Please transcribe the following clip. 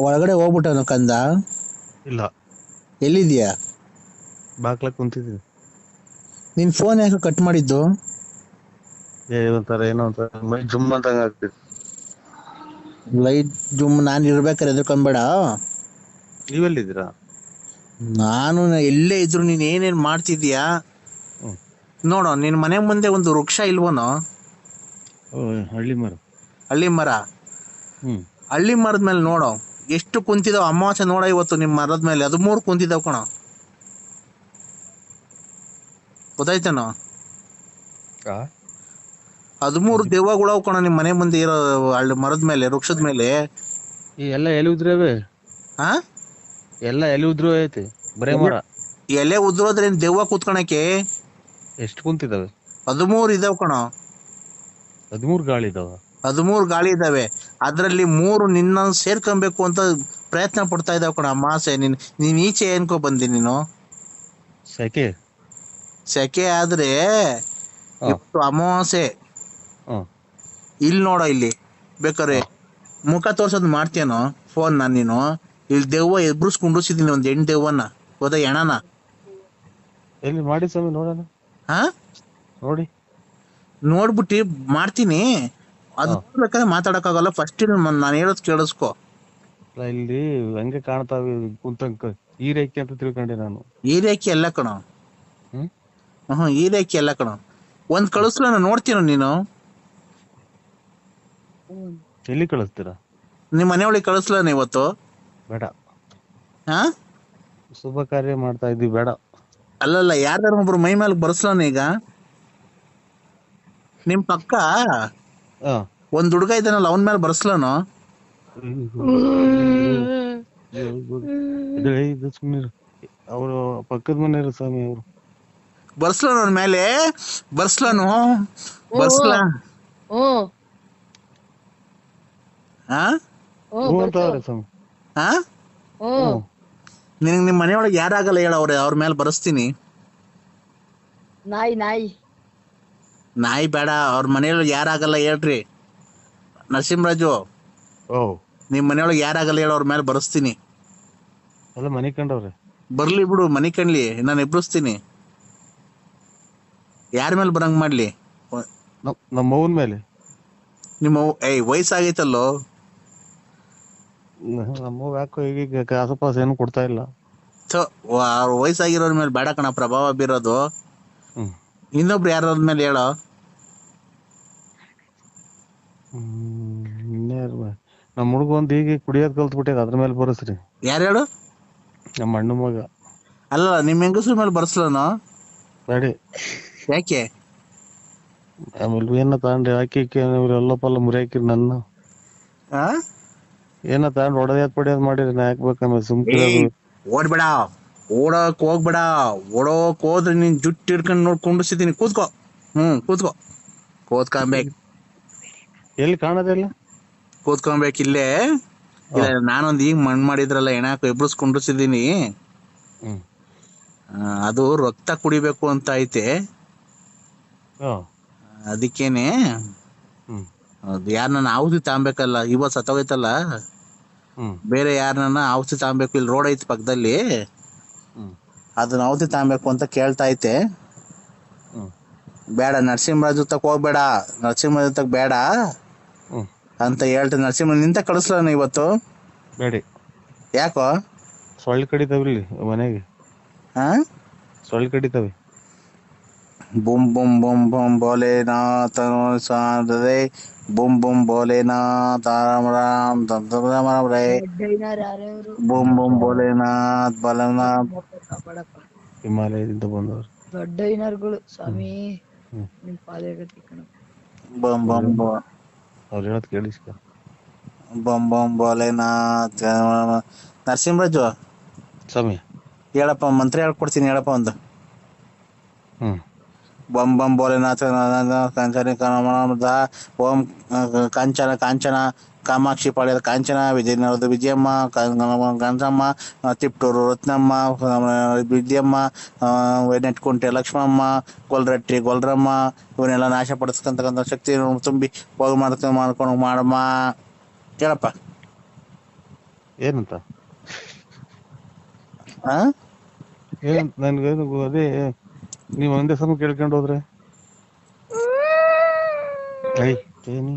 ಒಳಗಡೆ ಹೋಗ್ಬಿಟ್ಟನು ಕಂದ? ಇಲ್ಲ. ಎಲ್ಲಿದ್ಯಾ ಬಾಕ್ಲ ಕುಂತಿದ್ದೀನಿ. ನಿನ್ ಫೋನ್ ಯಾಕೆ ಕಟ್ ಮಾಡಿದ್ದು? ಏನಂತಾರ ಏನೋ ಅಂತಾರ ಮೈ ಜುಮ್ ಅಂತಂಗ ಆಗ್ತಿತ್ತು ಲೈಟ್ ಜುಮ್ ನಾನು ಇರ್ಬೇಕಾರೆ ಎದ್ಕೊಂಬೇಡ ನೀವೆಲ್ಲಿದ್ದೀರಾ? ನಾನು ಎಲ್ಲೇ ಇದ್ರು ನೀನ್ ಏನೇನ್ ಮಾಡ್ತಿದ್ಯಾ ನೋಡೋ ನಿನ್ ಮನೆ ಮುಂದೆ ಒಂದು ವೃಕ್ಷ ಇಲ್ವನೋ? ಓ ಹಳ್ಳಿ ಮರ. ಹಳ್ಳಿ ಮರ? ಹ್ಮ್. ಹಳ್ಳಿ ಮರದ ಮೇಲೆ ನೋಡು. ಎಷ್ಟು ಕುಂತಿದಾವ ಅಮಾವಾಸ್ಯೆ ನೋಡ ಇವತ್ತು ನಿಮ್ ಮರದ ಮೇಲೆ. ಹದಿಮೂರು ಕುಂತಿದಾವ ಕಣ. ಗೊತ್ತಾಯ್ತೇನೋ? ಹದಿಮೂರು ದೆವ್ವಗಳು ಅವ್ ಕಣ ನಿಮ್ ಮನೆ ಮುಂದೆ ಇರೋ ಹಳ್ಳಿ ಮರದ ಮೇಲೆ ವೃಕ್ಷದ ಮೇಲೆ. ಎಲ್ಲ ಎಲೆ ಉದ್ರವೆ? ಹಾ ಎಲ್ಲ ಎಲೆ ಉದ್ರು ಐತಿ. ಬರೇ ಮರ ಎಲೆ ಉದ್ರೋದ್ರೆ ದೆವ್ವ ಕೂತ್ಕೊಳಕ್ಕೆ? ಎಷ್ಟು ಕುಂತಿದಾವೆ? ಹದಿಮೂರು ಇದಾವ ಕಣ. ಹದಿಮೂರು ಗಾಳಿ ಇದಾವ. ಹದಿಮೂರು ಗಾಳಿ ಇದಾವೆ. ಅದ್ರಲ್ಲಿ ಮೂರು ನಿನ್ನ ಸೇರ್ಕೊಬೇಕು ಅಂತ ಪ್ರಯತ್ನ ಪಡ್ತಾ ಇದ್ದಾವ ಕಣ ಮಾಸೆ ನೀನ್ ನೀನ್ ಈಚೆ ಏನ್ಕೋ ಬಂದಿ ನೀನು? ಸೆಕೆ? ಸೆಕೆ ಆದ್ರೆ ಅಮಾವಾಸೆ ಇವತ್ತು ಅಮಾವಾಸ್ಯೆ. ಇಲ್ಲಿ ನೋಡ ಇಲ್ಲಿ. ಬೇಕಾರೆ ಮುಖ ತೋರ್ಸೋದ್ ಮಾಡ್ತೇನೋ ಫೋನ್ ನಾನು? ನೀನು ಇಲ್ಲಿ ದೆವ್ವ ಎಬ್ರುಸ್ಕೊಂಡಿಸಿದೀನಿ ಒಂದ್ ಎಂಟು ದೆವ್ವನ ಹೋದ ಎಣನ ಎಲ್ಲಿ ಮಾಡಿ ಸ್ವಾಮಿ ನೋಡೋಣ? ಹಾ? ನೋಡಿ. ನೋಡ್ಬಿಟ್ಟು ಮಾಡ್ತೀನಿ. ಅದ್. ಬೇಕಾದ್ರೆ ಮಾತಾಡಕ್ಕಾಗಲ್ಲ. ಫಸ್ಟ್ ನಾನು ಹೇಳೋದ್ ಕೇಳಿಸ್ಕೊ. ಇಲ್ಲ, ಹಂಗೆ ಕಾಣ್ತಾವೆ ಕುಂತಂಕ ಈ ರೇಖೆ ಅಂತ ತಿಳ್ಕೊಂಡೆ ನಾನು. ಈ ರೇಖೆ ಎಲ್ಲ ಕಣ. ಹ್ಮ್? ಹ್ಮ್ ಈ ರೇಖೆ ಎಲ್ಲ ಕಣ. ಒಂದ್ ಕಳಿಸ್ಲ ನಾನು ನೋಡ್ತೀನ ನೀನು. ಎಲ್ಲಿ ಕಳಿಸ್ತೀರಾ? ನಿಮ್ ಮನೆಯೊಳಗೆ ಕಳಿಸ್ಲ ಇವತ್ತು? ಬೇಡ. ಹಾ? ಶುಭ ಕಾರ್ಯ ಮಾಡ್ತಾ ಇದ್ದೀವಿ ಬೇಡ. ಅಲ್ಲಲ್ಲ ಯಾರ್ದಾರ ಒಬ್ರು ಮೈ ಮೇಲೆ ಬರ್ಸ್ಲಾನ ಈಗ? ನಿಮ್ ಪಕ್ಕ? ಒಂದ್ ಹುಡುಗ ಇದ್ದಾನಲ್ಲ ಅವನ್ ಮೇಲೆ ಬರ್ಸ್ಲಾನು? ಅವರು ಪಕ್ಕದ ಮನೆಯವರು ಸ್ವಾಮಿ ಅವರು. ಬರ್ಸ್ಲಾನ ಅವನ ಮೇಲೆ ಬರ್ಸ್ಲಾನು? ಬರ್ಸ್ಲಾ? ನಿನಗ್ ನಿಮ್ ಮನೆಯೊಳಗೆ ಯಾರಾಗಲ್ಲ ಹೇಳ ಅವ್ರ ಅವ್ರ ಮೇಲೆ ಬರ್ಸ್ತೀನಿ. ನಾಯಿ ನಾಯಿ. ನಾಯಿ ಬೇಡ ಅವ್ರ ಮನೆಯೊಳಗೆ ಯಾರಾಗಲ್ಲ ಹೇಳ್ರಿ. ನರಸಿಂಹರಾಜು ಓ. ನಿಮ್ ಮನೆಯೊಳಗೆ ಯಾರಾಗಲ್ಲ ಹೇಳ ಅವ್ರ ಮೇಲೆ ಬರ್ಸ್ತೀನಿ. ಎಲ್ಲ ಮನೆ ಕಂಡವ್ರೆ? ಬರ್ಲಿ ಬಿಡು ಮನಿ ಕಣ್ಲಿ ನಾನು ಎಬ್ಬಿಸ್ತೀನಿ. ಯಾರ ಮೇಲೆ ಬರಂಗ್ ಮಾಡ್ಲಿ? ನಮ್ ನಮ್ಮ ಅವ್ವನ್ ಮೇಲೆ. ನಿಮ್ಮ ಅವ್ವ- ಏಯ್ ವಯಸ್ಸಾಗೈತಲ್ಲೋ. ನಮ್ಮ ಅವ್ವ ಯಾಕೋ ಈಗ ಏನು ಕೊಡ್ತಾ ಇಲ್ಲ. ಸೊ ಅವ್ರ ವಯಸ್ಸಾಗಿರೋರ್ ಮೇಲೆ ಬೇಡ ಕಣ ಪ್ರಭಾವ ಬೀರೋದು. ಹ್ಮ್. ಇನ್ನೊಬ್ರು ಯಾರ ಮೇಲೆ ಹೇಳೋ? ನಮ್ಮ ಹುಡುಗ ಒಂದ್ ಈಗ ಕುಡಿಯೋದ್ ಕಲ್ತ್ಬಿಟ್ಟಿದ ಅದ್ರ ಮೇಲೆ ಬರಸ್ರಿ. ಯಾರು ಹೇಳು? ನಮ್ಮ ಅಣ್ಣ ಮಗ. ಅಲ್ಲ ನಿಮ್ ಹೆಂಗಸ್ರ ಮೇಲೆ ಬರ್ಸ್ಲನು? ಬೇಡಿ ಯಾಕೆ? ಆಮೇಲೆ ಏನ ತಗೊಂಡ್ರಿ ಹಾಕಿ ಎಲ್ಲ ಪಲ್ಲ ಮುರಿ ಹಾಕಿರಿ ನನ್ನ. ಆ? ಏನ ತಗೊಂಡ್ ಹೊಡೆದ್ ಪಡೆಯೋದ್ ಮಾಡಿರಿ ನಾ ಹಾಕ್ಬೇಕಂದ್ರೆ ಸುಮ್ಕಿರೋದು ಏಯ್, ಓಡ್ಬೇಡ. ಓಡಕ್ ಹೋಗ್ಬೇಡ. ಓಡೋಕ್ ಹೋದ್ರೆ ನೀನ್ ಜುಟ್ಟು ಹಿಡ್ಕೊಂಡ್ ನೋಡ್ ಕುಂಡಿಸಿದೀನಿ ಕೂತ್ಕೋ. ಹ್ಮ್ ಕೂತ್ಕೋ. ಕೂತ್ಕೊಂಬೇಕ್ ಎಲ್ಲಿ ಕಾಣೋದಿಲ್ಲ ಕೂತ್ಕೊಬೇಕು ಇಲ್ಲೇ. ಇಲ್ಲ ನಾನೊಂದು ಈಗ ಮಣ್ಣು ಮಾಡಿದ್ರಲ್ಲ ಎಣಾಕ ಇಬ್ರು ಕುಂಡ್ರಿಸಿದೀನಿ ಹ್ಮ್ ಅದು ರಕ್ತ ಕುಡಿಬೇಕು ಅಂತ ಐತೆ. ಅದಕ್ಕೇನೆ. ಹ್ಮ್. ಅದು ಯಾರನ್ನ ಔಷಧಿ ತಾಂಬೇಕಲ್ಲ ಇವತ್ತು ಸತ್ತೋಗೈತಲ್ಲ. ಹ್ಮ್. ಬೇರೆ ಯಾರನ್ನ ಔಷಧಿ ತಾಂಬೇಕು ಇಲ್ಲಿ ರೋಡ್ ಐತಿ ಪಕ್ಕದಲ್ಲಿ. ಹ್ಮ್. ಅದನ್ನ ಔಷಧಿ ತಾಂಬೇಕು ಅಂತ ಕೇಳ್ತಾ ಐತೆ. ಹ್ಮ್. ಬೇಡ ನರಸಿಂಹರಾಜು ಜೊತೆ ಹೋಗ್ಬೇಡ ನರಸಿಂಹರಾಜು ಜೊತೆ ಬೇಡ. ಅಂತ ಹೇಳ್ತೀನಿ ನರಸಿಂಹ ನಿಂತ ಕಳಿಸ್ಲಾನ ಇವತ್ತು. ಬೇಡಿ. ಯಾಕೋ? ಸೊಳ್ಳೆ ಕಡಿತಾವಿಲ್ಲಿ ಮನೆಗೆ. ಹಾ ಸೊಳ್ಳೆ ಕಡಿತಾವೆ ಬುಮ್ ಬುಮ್ ಬುಮ್ ಬುಮ್ ಭೋಲೆನಾಥನು ಸಾಧದೆ ಬುಮ್ ಬುಮ್ ಭೋಲೆನಾಥ ರಾಮ ರಾಮ್ ದಂತ ರಾಮ ರಾಮ ರೇ ಬುಮ್ ಬುಮ್ ಭೋಲೆನಾಥ್ ಬಲನಾಥ್. ಹಿಮಾಲಯದಿಂದ ಹಿಮಾಲಯದಿಂದ ದೊಡ್ಡ ದೊಡ್ಡೈನರ್ಗಳು ಸ್ವಾಮಿ. ಬಂ ನಿಮ್ ಪಾದಗತಿ ಕಣ ಬುಮ್ ಬುಮ್ ಬೋ. ಅವ್ರು ಹೇಳೋದ್ ಕೇಳಿಸ್ಕ ಬುಮ್ ಬುಮ್ ಭೋಲೆನಾಥ್ ನರಸಿಂಹರಾಜು? ಸ್ವಾಮಿ. ಹೇಳಪ್ಪ ಮಂತ್ರಿ ಹೇಳ್ಕೊಡ್ತೀನಿ ಹೇಳಪ್ಪ ಒಂದು. ಹ್ಮ್. ಬಂ ಬಂ ಭೋಲೆನಾಥ ಕಂಚನ ಓಂ ಕಾಂಚನ ಕಾಂಚನ ಕಾಮಾಕ್ಷಿ ಪಾಳ್ಯದ ಕಾಂಚನ ವಿಜಯನಗರದ ವಿಜಯಮ್ಮ ಗಂಜಮ್ಮ ತಿಪ್ಟೂರು ರತ್ನಮ್ಮ ವಿದ್ಯಮ್ಮ ನೆಟ್ಕುಂಟೆ ಲಕ್ಷ್ಮಮ್ಮ ಗೊಲ್ರಟ್ಟಿ ಗೊಲ್ರಮ್ಮ ಇವನ್ನೆಲ್ಲ ನಾಶ ಪಡಿಸ್ಕೊಂತಕ್ಕಂಥ ಶಕ್ತಿ ತುಂಬಿ ಹೋಗಿ ಮಾಡ್ಕೊಂಡು ಮಾಡ್ಕೊಂಡು ಮಾಡಮ್ಮ ಹೇಳಪ್ಪ ಏನಂತ? ಆ? ಏನು ನನ್ಗೇನು ಗೊ- ಅದೇ ನೀವ್ ಒಂದೇ ಸಮ ಕೇಳ್ಕೊಂಡು ಹೋದ್ರೆ? ಐ ಏನಿ